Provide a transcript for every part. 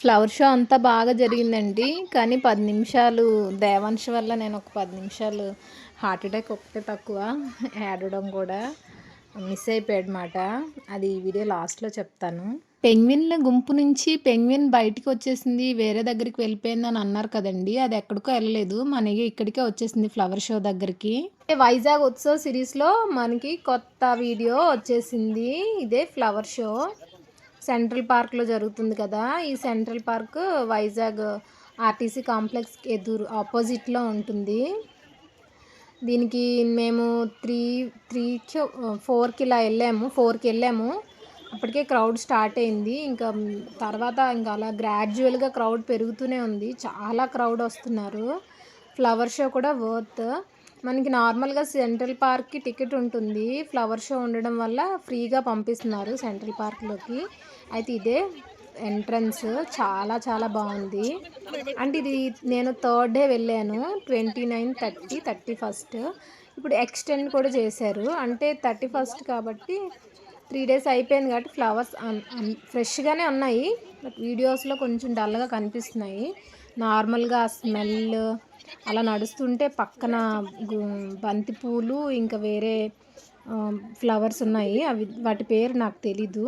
Flower show అంతా బాగా జరిగిందండి. కానీ పది నిమిషాలు దేవాంశ వల్ల నేను ఒక పది నిమిషాలు హార్ట్ అటాక్ ఒకటే తక్కువ. ఏడవడం కూడా మిస్ అయిపోయాడనమాట అది ఈ వీడియో లాస్ట్లో చెప్తాను. పెంగ్విన్ల గుంపు నుంచి పెంగ్విన్ బయటికి వచ్చేసింది వేరే దగ్గరికి వెళ్ళిపోయింది అని అన్నారు కదండి. అది ఎక్కడికో వెళ్ళలేదు. మనకి ఇక్కడికే వచ్చేసింది ఫ్లవర్ షో దగ్గరికి. వైజాగ్ ఉత్సవ్ సిరీస్లో మనకి కొత్త వీడియో వచ్చేసింది. ఇదే ఫ్లవర్ షో. సెంట్రల్ పార్క్లో జరుగుతుంది కదా ఈ central park Vizag RTC complex ఎదురు ఆపోజిట్లో ఉంటుంది. దీనికి మేము త్రీ త్రీకి ఫోర్కి ఇలా వెళ్ళాము ఫోర్కి వెళ్ళాము. అప్పటికే క్రౌడ్ స్టార్ట్ అయింది. ఇంకా తర్వాత ఇంకా అలా గ్రాడ్యువల్గా క్రౌడ్ పెరుగుతూనే ఉంది. చాలా క్రౌడ్ వస్తున్నారు. ఫ్లవర్ షో కూడా వర్త్. మనకి నార్మల్గా సెంట్రల్ పార్క్కి టికెట్ ఉంటుంది. ఫ్లవర్ షో ఉండడం వల్ల ఫ్రీగా పంపిస్తున్నారు సెంట్రల్ పార్క్లోకి. అయితే ఇదే ఎంట్రన్స్. చాలా చాలా బాగుంది. అంటే ఇది నేను థర్డ్ డే వెళ్ళాను. Twenty nine thirty thirty first. ఇప్పుడు ఎక్స్టెండ్ కూడా చేశారు. అంటే థర్టీ ఫస్ట్ కాబట్టి త్రీ డేస్ అయిపోయింది కాబట్టి ఫ్లవర్స్ ఫ్రెష్గానే ఉన్నాయి. బట్ వీడియోస్లో కొంచెం డల్గా కనిపిస్తున్నాయి. నార్మల్గా స్మెల్ అలా నడుస్తుంటే పక్కన బంతి పూలు ఇంకా వేరే ఫ్లవర్స్ ఉన్నాయి. అవి వాటి పేరు నాకు తెలీదు.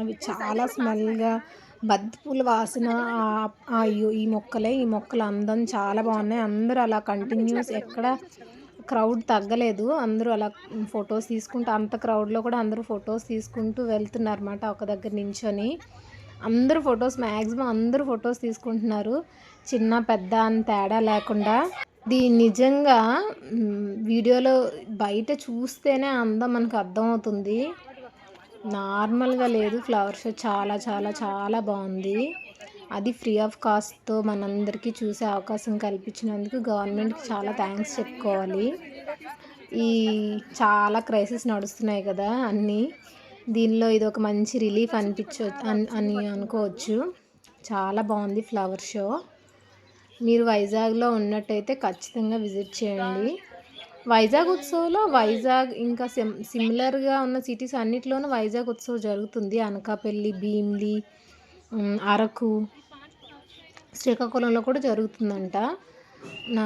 అవి చాలా స్మెల్గా బంతి పూల వాసన అయ్యో ఈ మొక్కలే ఈ మొక్కలు అందం చాలా బాగున్నాయి. అందరూ అలా కంటిన్యూస్ ఎక్కడ క్రౌడ్ తగ్గలేదు. అందరూ అలా ఫొటోస్ తీసుకుంటూ అంత క్రౌడ్లో కూడా అందరూ ఫొటోస్ తీసుకుంటూ వెళ్తున్నారన్నమాట ఒక దగ్గర నించొని. అందరూ ఫొటోస్ మ్యాక్సిమం అందరూ ఫొటోస్ తీసుకుంటున్నారు. చిన్న పెద్ద అని తేడా లేకుండా ఇది నిజంగా వీడియోలో బయట చూస్తేనే అందం మనకు అర్థమవుతుంది నార్మల్గా లేదు ఫ్లవర్ షో చాలా చాలా చాలా బాగుంది. అది ఫ్రీ ఆఫ్ కాస్ట్తో మనందరికీ చూసే అవకాశం కల్పించినందుకు గవర్నమెంట్కి చాలా థ్యాంక్స్ చెప్పుకోవాలి. ఈ చాలా క్రైసిస్ నడుస్తున్నాయి కదా అన్నీ. దీనిలో ఇది ఒక మంచి రిలీఫ్ అనిపించ అని అనుకోవచ్చు. చాలా బాగుంది ఫ్లవర్ షో. మీరు వైజాగ్లో ఉన్నట్టయితే ఖచ్చితంగా విజిట్ చేయండి. వైజాగ్ ఉత్సవంలో వైజాగ్ ఇంకా సిమ్ సిమిలర్గా ఉన్న సిటీస్ అన్నిటిలోనూ వైజాగ్ ఉత్సవం జరుగుతుంది. అనకాపల్లి భీమిలి అరకు శ్రీకాకుళంలో కూడా జరుగుతుందంట. నా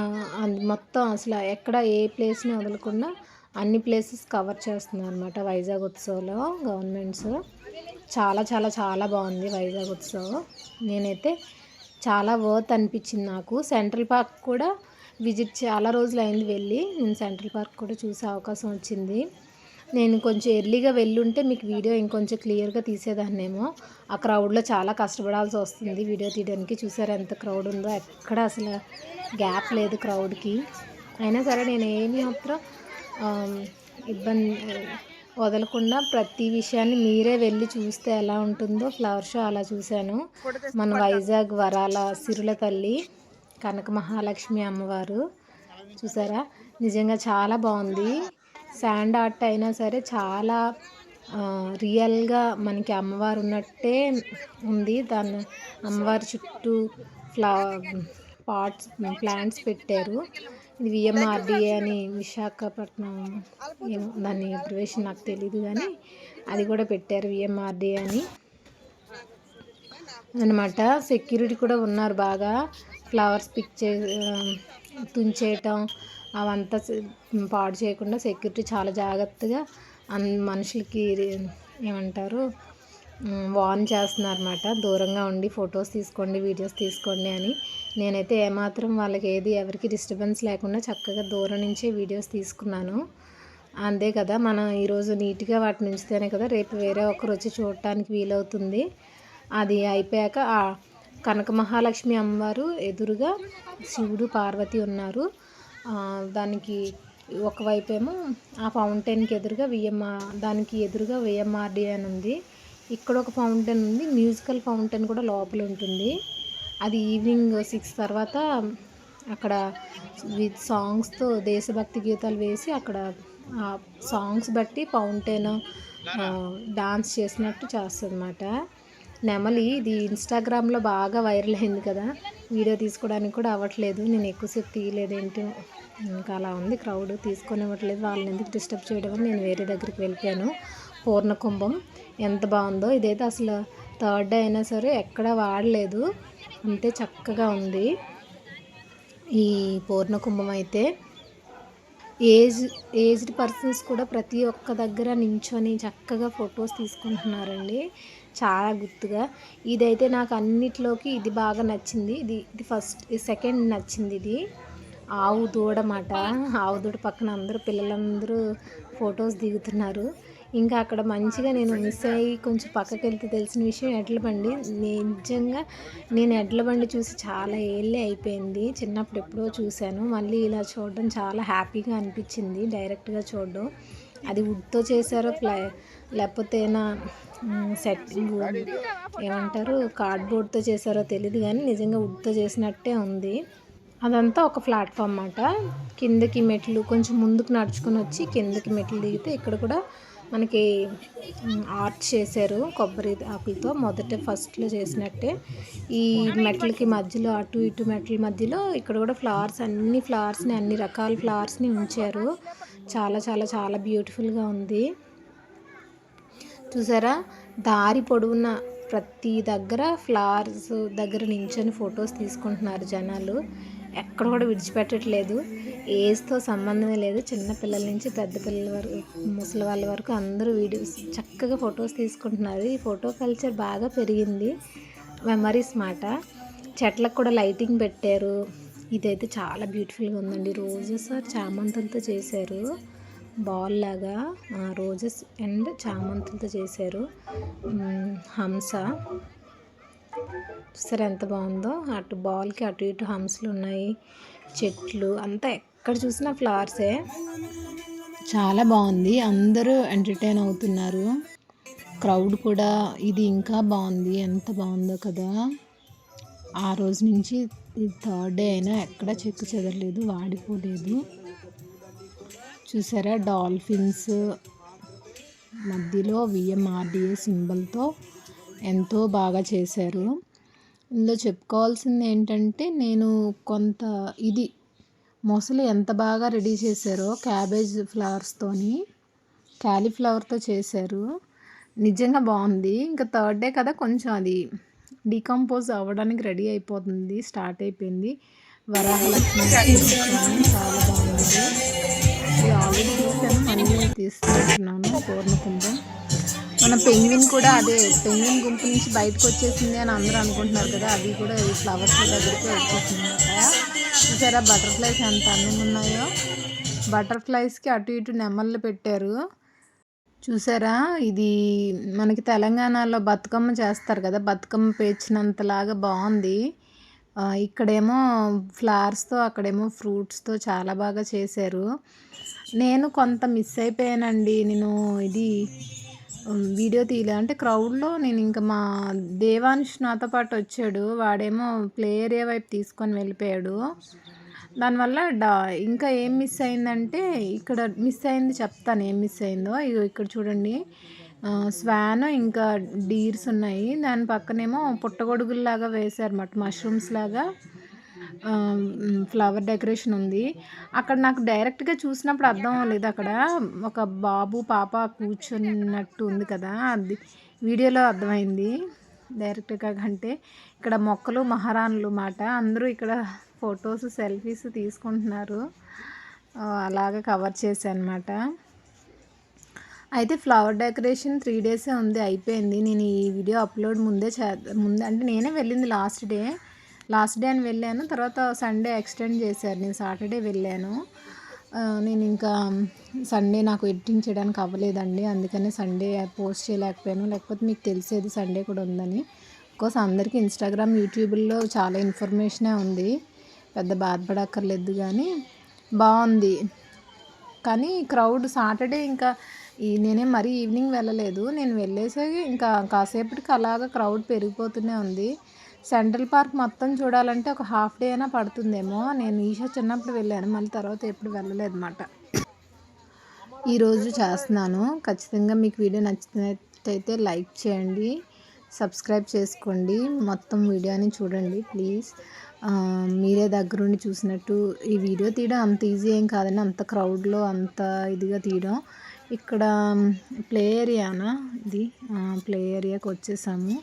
మొత్తం అసలు ఎక్కడ ఏ ప్లేస్ని వదలకుండా అన్ని ప్లేసెస్ కవర్ చేస్తున్నారు అనమాట వైజాగ్ ఉత్సవంలో గవర్నమెంట్స్. చాలా చాలా చాలా బాగుంది వైజాగ్ ఉత్సవం. నేనైతే చాలా వర్త్ అనిపించింది నాకు. సెంట్రల్ పార్క్ కూడా విజిట్ చాలా రోజులు అయింది వెళ్ళి. నేను సెంట్రల్ పార్క్ కూడా చూసే అవకాశం వచ్చింది. నేను కొంచెం ఎర్లీగా వెళ్ళుంటే మీకు వీడియో ఇంకొంచెం క్లియర్గా తీసేదాన్నేమో. ఆ క్రౌడ్లో చాలా కష్టపడాల్సి వస్తుంది వీడియో తీయడానికి. చూసారు ఎంత క్రౌడ్ ఉందో? ఎక్కడ అసలు గ్యాప్ లేదు క్రౌడ్కి అయినా సరే నేను ఏమి మాత్రం ఇబ్బంది వదలకుండా ప్రతి విషయాన్ని మీరే వెళ్ళి చూస్తే ఎలా ఉంటుందో ఫ్లవర్ షో అలా చూశాను. మన వైజాగ్ వరాల సిరుల తల్లి కనక మహాలక్ష్మి అమ్మవారు చూసారా? నిజంగా చాలా బాగుంది. శాండ్ ఆర్ట్ అయినా సరే చాలా రియల్గా మనకి అమ్మవారు ఉన్నట్టే ఉంది. దాన్ని అమ్మవారి చుట్టూ ఫ్లవర్ పాట్స్ ప్లాంట్స్ పెట్టారు. ఇది విఎంఆర్డిఏ అని విశాఖపట్నం ఏమో దాని అబ్రివేషన్ నాకు తెలియదు కానీ అది కూడా పెట్టారు విఎంఆర్డిఏ అని. అనమాట సెక్యూరిటీ కూడా ఉన్నారు బాగా. ఫ్లవర్స్ పిక్ చే తుంచేయటం అవంతా పాడు చేయకుండా సెక్యూరిటీ చాలా జాగ్రత్తగా అన్ మనుషులకి ఏమంటారు వార్న్ చేస్తున్నారన్నమాట. దూరంగా ఉండి ఫొటోస్ తీసుకోండి వీడియోస్ తీసుకోండి అని. నేనైతే ఏమాత్రం వాళ్ళకి ఏది ఎవరికి డిస్టర్బెన్స్ లేకుండా చక్కగా దూరం నుంచే వీడియోస్ తీసుకున్నాను. అంతే కదా మనం ఈరోజు నీట్గా వాటిని ఉంచితేనే కదా రేపు వేరే ఒకరు వచ్చి చూడటానికి వీలవుతుంది. అది అయిపోయాక కనక మహాలక్ష్మి అమ్మవారు ఎదురుగా శివుడు పార్వతి ఉన్నారు. దానికి ఒకవైపు ఏమో ఆ ఫౌంటైన్కి ఎదురుగా విఎంఆర్ దానికి ఎదురుగా విఎంఆర్డి అని ఉంది. ఇక్కడ ఒక ఫౌంటైన్ ఉంది. మ్యూజికల్ ఫౌంటైన్ కూడా లోపల ఉంటుంది. అది ఈవినింగ్ సిక్స్ తర్వాత అక్కడ విత్ సాంగ్స్తో దేశభక్తి గీతాలు వేసి అక్కడ సాంగ్స్ బట్టి ఫౌంటైన్ డాన్స్ చేసినట్టు చేస్తుందన్నమాట. నెమలి ఇది ఇన్స్టాగ్రామ్లో బాగా వైరల్ అయింది కదా. వీడియో తీసుకోవడానికి కూడా అవ్వట్లేదు. నేను ఎక్కువసేపు తీయలేదు ఏంటి? ఇంకా అలా ఉంది. క్రౌడ్ తీసుకొని ఇవ్వట్లేదు వాళ్ళని ఎందుకు డిస్టర్బ్ చేయడం? అని నేను వేరే దగ్గరికి వెళ్ళిపోయాను. పూర్ణ కుంభం ఎంత బాగుందో. ఇదైతే అసలు థర్డ్ డే అయినా సరే ఎక్కడ వాడలేదు. అంతే చక్కగా ఉంది. ఈ పూర్ణ కుంభం అయితే ఏజ్ ఏజ్డ్ పర్సన్స్ కూడా ప్రతి ఒక్క దగ్గర నించొని చక్కగా ఫొటోస్ తీసుకుంటున్నారండి. చాలా గుర్తుగా. ఇదైతే నాకు అన్నిట్లోకి ఇది బాగా నచ్చింది. ఇది ఇది ఫస్ట్ సెకండ్ నచ్చింది ఇది. ఆవు దూడ మాట ఆవు దూడ పక్కన అందరూ పిల్లలందరూ ఫొటోస్ దిగుతున్నారు. ఇంకా అక్కడ మంచిగా నేను మిస్ అయ్యి కొంచెం పక్కకి వెళ్తే తెలిసిన విషయం ఎడ్ల బండి నిజంగా నేను ఎడ్ల బండి చూసి చాలా ఏళ్ళే అయిపోయింది. చిన్నప్పుడు ఎప్పుడో చూశాను. మళ్ళీ ఇలా చూడడం చాలా హ్యాపీగా అనిపించింది. డైరెక్ట్గా చూడడం. అది వుడ్తో చేశారో ప్లా లేకపోతే ఏమైనా సెట్టింగ్ ఏమంటారు కార్డ్బోర్డ్తో చేశారో తెలియదు కానీ నిజంగా వుడ్తో చేసినట్టే ఉంది. అదంతా ఒక ప్లాట్ఫామ్ అన్నమాట. కిందకి మెట్లు కొంచెం ముందుకు నడుచుకొని వచ్చి కిందకి మెట్లు దిగితే ఇక్కడ కూడా మనకి ఆర్చ్ చేశారు కొబ్బరి ఆకులతో. మొదట ఫస్ట్లో చేసినట్టే. ఈ మెట్లకి మధ్యలో అటు ఇటు మెట్ల మధ్యలో ఇక్కడ కూడా ఫ్లవర్స్ అన్ని ఫ్లవర్స్ని అన్ని రకాల ఫ్లవర్స్ని ఉంచారు. చాలా చాలా చాలా బ్యూటిఫుల్గా ఉంది. చూసారా? దారి పొడవున ప్రతి దగ్గర ఫ్లవర్స్ దగ్గర నించొని ఫొటోస్ తీసుకుంటున్నారు జనాలు. ఎక్కడ కూడా విడిచిపెట్టట్లేదు. ఏజ్తో సంబంధమే లేదు. చిన్న పిల్లల నుంచి పెద్ద పిల్లల వరకు ముసలి వాళ్ళ వరకు అందరూ వీడియోస్ చక్కగా ఫొటోస్ తీసుకుంటున్నారు. ఈ ఫోటో కల్చర్ బాగా పెరిగింది. మెమరీస్ మాట. చెట్లకు కూడా లైటింగ్ పెట్టారు. ఇదైతే చాలా బ్యూటిఫుల్గా ఉందండి. రోజెస్ చామంతులతో చేశారు. బాల్ లాగా రోజెస్ అండ్ చామంతులతో చేశారు. హంస. చూసారు ఎంత బాగుందో. అటు బాల్కి అటు ఇటు హంసలు ఉన్నాయి చెట్లు అంతా ఎక్కడ చూసినా ఫ్లవర్సే. చాలా బాగుంది. అందరూ ఎంటర్టైన్ అవుతున్నారు. క్రౌడ్ కూడా ఇది ఇంకా బాగుంది. ఎంత బాగుందో కదా. ఆ రోజు నుంచి ఇది థర్డ్ డే అయినా ఎక్కడ చెక్కు చెదరలేదు వాడిపోలేదు. చూసారా డాల్ఫిన్స్? మధ్యలో విఎంఆర్డిఏ సింబల్తో ఎంతో బాగా చేశారు. ఇందులో చెప్పుకోవాల్సింది ఏంటంటే నేను కొంత ఇది మొసలు ఎంత బాగా రెడీ చేశారో క్యాబేజ్ ఫ్లవర్స్తోని క్యాలీఫ్లవర్తో చేశారు. నిజంగా బాగుంది. ఇంకా థర్డ్ డే కదా కొంచెం అది డీకంపోజ్ అవ్వడానికి రెడీ అయిపోతుంది స్టార్ట్ అయిపోయింది. వరాహలక్ష్మి చాలా బాగుంది. ఆల్రెడీ తీసాను మళ్ళీ తీసుకుంటున్నాను మన పెంగ్విన్ కూడా అదే పెంగ్విన్ గుంపు నుంచి బయటకు వచ్చేసింది అని అందరూ అనుకుంటున్నారు కదా అవి కూడా ఈ ఫ్లవర్స్ దగ్గరికి వచ్చేసింది అనమాట చూసారా బటర్ఫ్లైస్ ఎంత అందంగా ఉన్నాయో? బటర్ఫ్లైస్కి అటు ఇటు నెమళ్ళు పెట్టారు. చూసారా? ఇది మనకి తెలంగాణలో బతుకమ్మ చేస్తారు కదా బతుకమ్మ పేర్చినంతలాగా బాగుంది. ఇక్కడేమో ఫ్లవర్స్తో అక్కడేమో ఫ్రూట్స్తో చాలా బాగా చేశారు. నేను కొంత మిస్ అయిపోయానండి. నేను ఇది వీడియో తీయలే. అంటే క్రౌడ్లో నేను ఇంకా మా దేవాన్ష్ నాతో పాటు వచ్చాడు. వాడేమో ప్లే ఏరియా వైపు తీసుకొని వెళ్ళిపోయాడు. దానివల్ల డా ఇంకా ఏం మిస్ అయిందంటే ఇక్కడ మిస్ అయింది చెప్తాను. ఏం మిస్ అయిందో ఇగో ఇక్కడ చూడండి. స్వాన్ ఇంకా డీర్స్ ఉన్నాయి. దాని పక్కనేమో పుట్టగొడుగుల్లాగా వేశారన్నమాట మష్రూమ్స్ లాగా. ఫ్లవర్ డెకరేషన్ ఉంది. అక్కడ నాకు డైరెక్ట్గా చూసినప్పుడు అర్థం అవ్వలేదు. అక్కడ ఒక బాబు పాప కూర్చున్నట్టు ఉంది కదా అది వీడియోలో అర్థమైంది. డైరెక్ట్గా కంటే ఇక్కడ మొక్కలు మహారాణులు మాట. అందరూ ఇక్కడ ఫొటోస్ సెల్ఫీస్ తీసుకుంటున్నారు. అలాగే కవర్ చేశానమాట అయితే ఫ్లవర్ డెకరేషన్ త్రీ డేసే ఉంది అయిపోయింది. నేను ఈ వీడియో అప్లోడ్ ముందే చే ముందే అంటే నేనే వెళ్ళింది లాస్ట్ డే. లాస్ట్ డే అని వెళ్ళాను. తర్వాత సండే ఎక్స్టెండ్ చేశారు. నేను సాటర్డే వెళ్ళాను. నేను ఇంకా సండే నాకు ఎడిటింగ్ చేయడానికి అవ్వలేదండి. అందుకనే సండే పోస్ట్ చేయలేకపోయాను. లేకపోతే మీకు తెలిసేది సండే కూడా ఉందని. కోర్స్ అందరికీ ఇన్స్టాగ్రామ్ యూట్యూబ్లో చాలా ఇన్ఫర్మేషనే ఉంది. పెద్ద బాధపడక్కర్లేదు కానీ బాగుంది. కానీ క్రౌడ్ సాటర్డే ఇంకా ఈ నేనే మరీ ఈవినింగ్ వెళ్ళలేదు. నేను వెళ్ళేసరికి ఇంకా కాసేపటికి అలాగ క్రౌడ్ పెరిగిపోతూనే ఉంది. సెంట్రల్ పార్క్ మొత్తం చూడాలంటే ఒక హాఫ్ డే అయినా పడుతుందేమో. నేను ఈషా చిన్నప్పుడు వెళ్ళాను. మళ్ళీ తర్వాత ఎప్పుడు వెళ్ళలేదు అనమాట ఈరోజు చేస్తున్నాను. ఖచ్చితంగా మీకు వీడియో నచ్చినట్టయితే లైక్ చేయండి. సబ్స్క్రైబ్ చేసుకోండి. మొత్తం వీడియోని చూడండి ప్లీజ్. మీరే దగ్గరుండి చూసినట్టు ఈ వీడియో తీయడం అంత ఈజీ ఏం కాదని అంత క్రౌడ్లో అంత ఇదిగా తీయడం. ఇక్కడ ప్లే ఏరియానా ఇది? ప్లే ఏరియాకి వచ్చేసాము.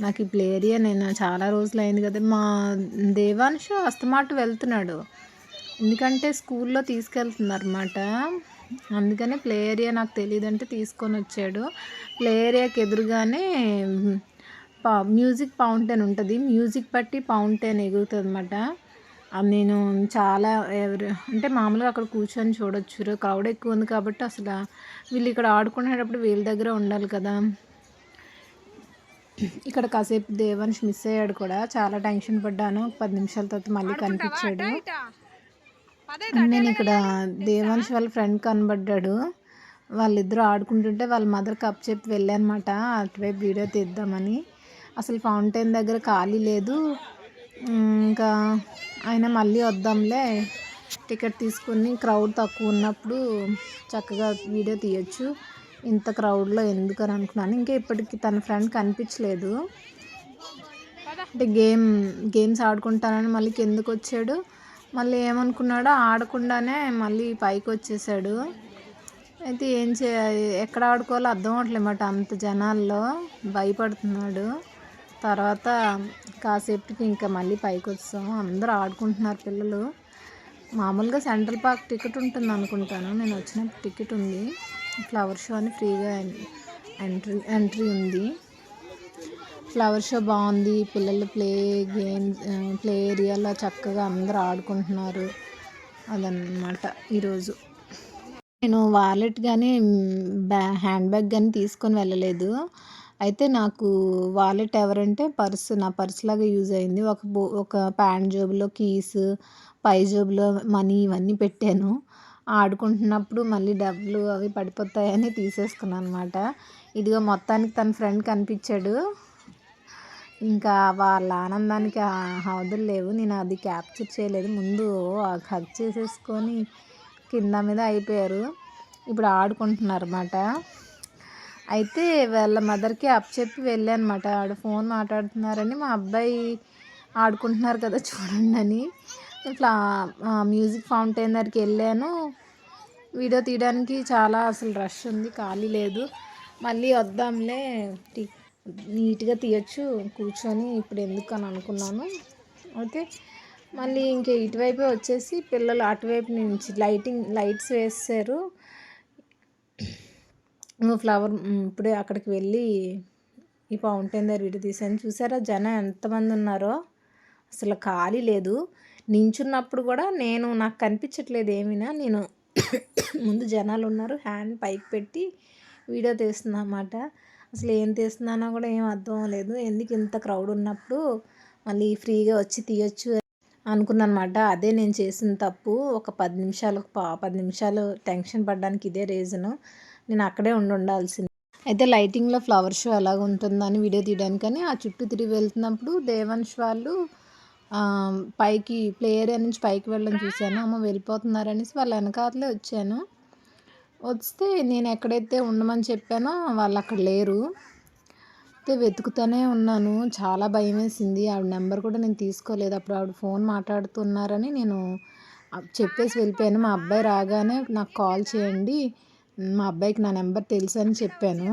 నాకు ఈ ప్లే ఏరియా నేను చాలా రోజులు అయింది కదా. మా దేవాంశు అస్తమాటు వెళ్తున్నాడు. ఎందుకంటే స్కూల్లో తీసుకెళ్తున్నారు అనమాట అందుకనే ప్లే ఏరియా నాకు తెలియదంటే తీసుకొని వచ్చాడు. ప్లే ఏరియాకి ఎదురుగానే పా మ్యూజిక్ ఫౌంటైన్ ఉంటుంది. మ్యూజిక్ బట్టి ఫౌంటైన్ ఎగురుతుంది అనమాట నేను చాలా ఎవరు అంటే మామూలుగా అక్కడ కూర్చొని చూడొచ్చు. క్రౌడ్ ఎక్కువ ఉంది కాబట్టి అసలు వీళ్ళు ఇక్కడ ఆడుకునేటప్పుడు వీళ్ళ దగ్గర ఉండాలి కదా. ఇక్కడ కాసేపు దేవాన్ష్ మిస్ అయ్యాడు కూడా. చాలా టెన్షన్ పడ్డాను. ఒక పది నిమిషాల తర్వాత మళ్ళీ కనిపించాడు. నేను ఇక్కడ దేవాన్ష్ వాళ్ళ ఫ్రెండ్ కనబడ్డాడు. వాళ్ళిద్దరూ ఆడుకుంటుంటే వాళ్ళ మదర్ కప్ చెప్పి వెళ్ళానమాట. అటువైపు వీడియో తీద్దామని. అసలు ఫౌంటైన్ దగ్గర ఖాళీ లేదు. ఇంకా ఆయన మళ్ళీ వద్దాంలే. టికెట్ తీసుకుని క్రౌడ్ తక్కువ ఉన్నప్పుడు చక్కగా వీడియో తీయొచ్చు. ఇంత క్రౌడ్లో ఎందుకని అనుకున్నాను. ఇంకా ఇప్పటికి తన ఫ్రెండ్ కనిపించలేదు. అంటే గేమ్ గేమ్స్ ఆడుకుంటానని మళ్ళీ కిందకు వచ్చాడు. మళ్ళీ ఏమనుకున్నాడో ఆడకుండానే మళ్ళీ పైకి వచ్చేసాడు. అయితే ఏం చే ఎక్కడ ఆడుకోవాలో అర్థం అవట్లేమాట అంత జనాల్లో. భయపడుతున్నాడు. తర్వాత కాసేపటికి ఇంకా మళ్ళీ పైకి వచ్చాము అందరూ ఆడుకుంటున్నారు పిల్లలు. మామూలుగా సెంట్రల్ పార్క్ టికెట్ ఉంటుంది అనుకుంటాను. నేను వచ్చినప్పుడు టికెట్ ఉంది. ఫ్లవర్ షో అని ఫ్రీగా ఎంట్రీ ఎంట్రీ ఉంది. ఫ్లవర్ షో బాగుంది. పిల్లలు ప్లే గేమ్స్ ప్లే ఏరియాలో చక్కగా అందరూ ఆడుకుంటున్నారు. అదన్నమాట ఈరోజు. నేను వాలెట్ కానీ బ్యా హ్యాండ్ బ్యాగ్ కానీ తీసుకొని వెళ్ళలేదు. అయితే నాకు వాలెట్ ఎవరంటే పర్స్ నా పర్స్ లాగా యూజ్ అయింది. ఒక బో ఒక ప్యాంట్ జోబులో కీస్ పై జోబులో మనీ ఇవన్నీ పెట్టాను. ఆడుకుంటున్నప్పుడు మళ్ళీ డబ్బులు అవి పడిపోతాయని తీసేసుకున్నాను అనమాట ఇదిగో మొత్తానికి తన ఫ్రెండ్ కనిపించాడు. ఇంకా వాళ్ళ ఆనందానికి హవదులు లేవు. నేను అది క్యాప్చర్ చేయలేదు. ముందు హగ్ చేసేసుకొని కింద మీద అయిపోయారు. ఇప్పుడు ఆడుకుంటున్నారు అనమాట అయితే వాళ్ళ మదర్కి అప్ చెప్పి వెళ్ళానమాట ఆడ ఫోన్ మాట్లాడుతున్నారని మా అబ్బాయి ఆడుకుంటున్నారు కదా చూడండి అని. ఇట్లా మ్యూజిక్ ఫౌంటైన్ దగ్గరికి వెళ్ళాను. వీడియో తీయడానికి చాలా అసలు రష్ ఉంది ఖాళీ లేదు. మళ్ళీ వద్దాంలే నీట్గా తీయచ్చు కూర్చొని ఇప్పుడు ఎందుకు అని అనుకున్నాను. అయితే మళ్ళీ ఇంక ఇటువైపే వచ్చేసి పిల్లలు అటువైపు నుంచి లైటింగ్ లైట్స్ వేసారు. ఫ్లవర్ ఇప్పుడే అక్కడికి వెళ్ళి ఈ ఫౌంటైన్ దగ్గర వీడియో తీసాను చూసారా జనం ఎంతమంది ఉన్నారో? అసలు ఖాళీ లేదు. నించున్నప్పుడు కూడా నేను నాకు కనిపించట్లేదు ఏమైనా. నేను ముందు జనాలు ఉన్నారు హ్యాండ్ పైకి పెట్టి వీడియో తీస్తున్నా అన్నమాట. అసలు ఏం తీస్తున్నానో కూడా ఏం అర్థం అవ్వలేదు. ఎందుకు ఇంత క్రౌడ్ ఉన్నప్పుడు మళ్ళీ ఫ్రీగా వచ్చి తీయొచ్చు అనమాట అదే నేను చేసిన తప్పు. ఒక పది నిమిషాలు పది నిమిషాలు టెన్షన్ పడడానికి ఇదే రీజను. నేను అక్కడే ఉండి ఉండాల్సింది. అయితే లైటింగ్లో ఫ్లవర్ షో ఎలాగ ఉంటుందని వీడియో తీయడానికని ఆ చుట్టూ తిరిగి వెళ్తున్నప్పుడు దేవంశ్ వాళ్ళు పైకి ప్లే ఏరియా నుంచి పైకి వెళ్ళడం చూశాను. అమ్మ వెళ్ళిపోతున్నారనేసి వాళ్ళ వెనకాతలే వచ్చాను. వస్తే నేను ఎక్కడైతే ఉండమని చెప్పానో వాళ్ళు అక్కడ లేరు. అయితే వెతుకుతూనే ఉన్నాను. చాలా భయం వేసింది. ఆవిడ నెంబర్ కూడా నేను తీసుకోలేదు. అప్పుడు ఆవిడ ఫోన్ మాట్లాడుతున్నారని నేను చెప్పేసి వెళ్ళిపోయాను. మా అబ్బాయి రాగానే నాకు కాల్ చేయండి. మా అబ్బాయికి నా నెంబర్ తెలుసు అని చెప్పాను.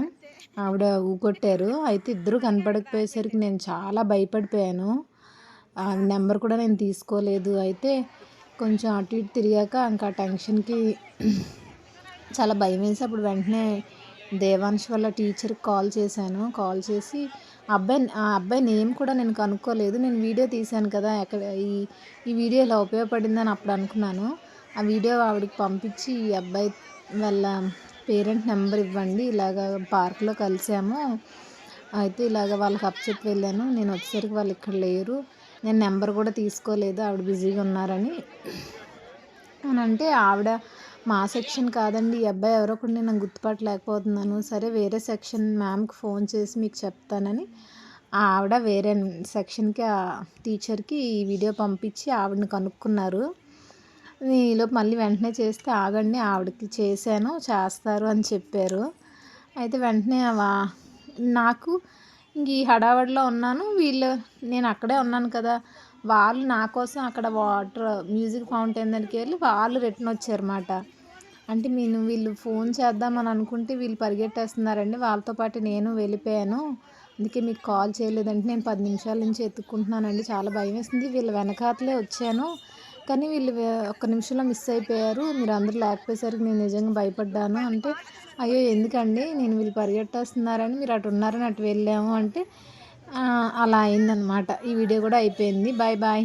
ఆవిడ ఊకొట్టారు. అయితే ఇద్దరు కనపడకపోయేసరికి నేను చాలా భయపడిపోయాను. ఆ నెంబర్ కూడా నేను తీసుకోలేదు. అయితే కొంచెం అటు ఇటు తిరిగాక ఇంకా టెన్షన్కి చాలా భయం వేసి అప్పుడు వెంటనే దేవాంశ్ వాళ్ళ టీచర్కి కాల్ చేశాను. కాల్ చేసి అబ్బాయి ఆ అబ్బాయి నేమ్ కూడా నేను కనుక్కోలేదు. నేను వీడియో తీశాను కదా ఎక్కడ ఈ ఈ వీడియో ఇలా ఉపయోగపడిందని అప్పుడు అనుకున్నాను. ఆ వీడియో ఆవిడకి పంపించి ఈ అబ్బాయి వాళ్ళ పేరెంట్ నెంబర్ ఇవ్వండి. ఇలాగ పార్క్లో కలిసాము. అయితే ఇలాగ వాళ్ళకి అప్చెప్పి వెళ్ళాను. నేను వచ్చేసరికి వాళ్ళు ఇక్కడ లేరు. నేను నెంబర్ కూడా తీసుకోలేదు ఆవిడ బిజీగా ఉన్నారని. అని అంటే ఆవిడ మా సెక్షన్ కాదండి ఈ అబ్బాయి ఎవరో కూడా నేను గుర్తుపట్టలేకపోతున్నాను. సరే వేరే సెక్షన్ మ్యామ్కి ఫోన్ చేసి మీకు చెప్తానని ఆవిడ వేరే సెక్షన్కి ఆ టీచర్కి ఈ వీడియో పంపించి ఆవిడని కనుక్కున్నారు. ఈలోపు మళ్ళీ వెంటనే చేస్తే ఆగండి ఆవిడకి చేశాను చేస్తారు అని చెప్పారు. అయితే వెంటనే నాకు ఇంక ఈ హడావడిలో ఉన్నాను. వీళ్ళు నేను అక్కడే ఉన్నాను కదా. వాళ్ళు నా కోసం అక్కడ వాటర్ మ్యూజిక్ ఫౌంటైన్ దగ్గరికి వెళ్ళి వాళ్ళు రిటర్న్ వచ్చారన్నమాట. అంటే నేను వీళ్ళు ఫోన్ చేద్దామని అనుకుంటే వీళ్ళు పరిగెట్టేస్తున్నారండి. వాళ్ళతో పాటు నేను వెళ్ళిపోయాను. అందుకే మీకు కాల్ చేయలేదంటే నేను పది నిమిషాల నుంచి ఎత్తుక్కుంటున్నానండి చాలా భయం వేసింది. వీళ్ళ వెనకాతలే వచ్చాను. కానీ వీళ్ళు ఒక్క నిమిషంలో మిస్ అయిపోయారు. మీరు అందరూ లేకపోయేసరికి నేను నిజంగా భయపడ్డాను. అంటే అయ్యో ఎందుకండి? నేను వీళ్ళు పరిగెట్టేస్తున్నారని మీరు అటు ఉన్నారని అటు వెళ్ళాము అంటే అలా అయిందనమాట. ఈ వీడియో కూడా అయిపోయింది. Bye bye.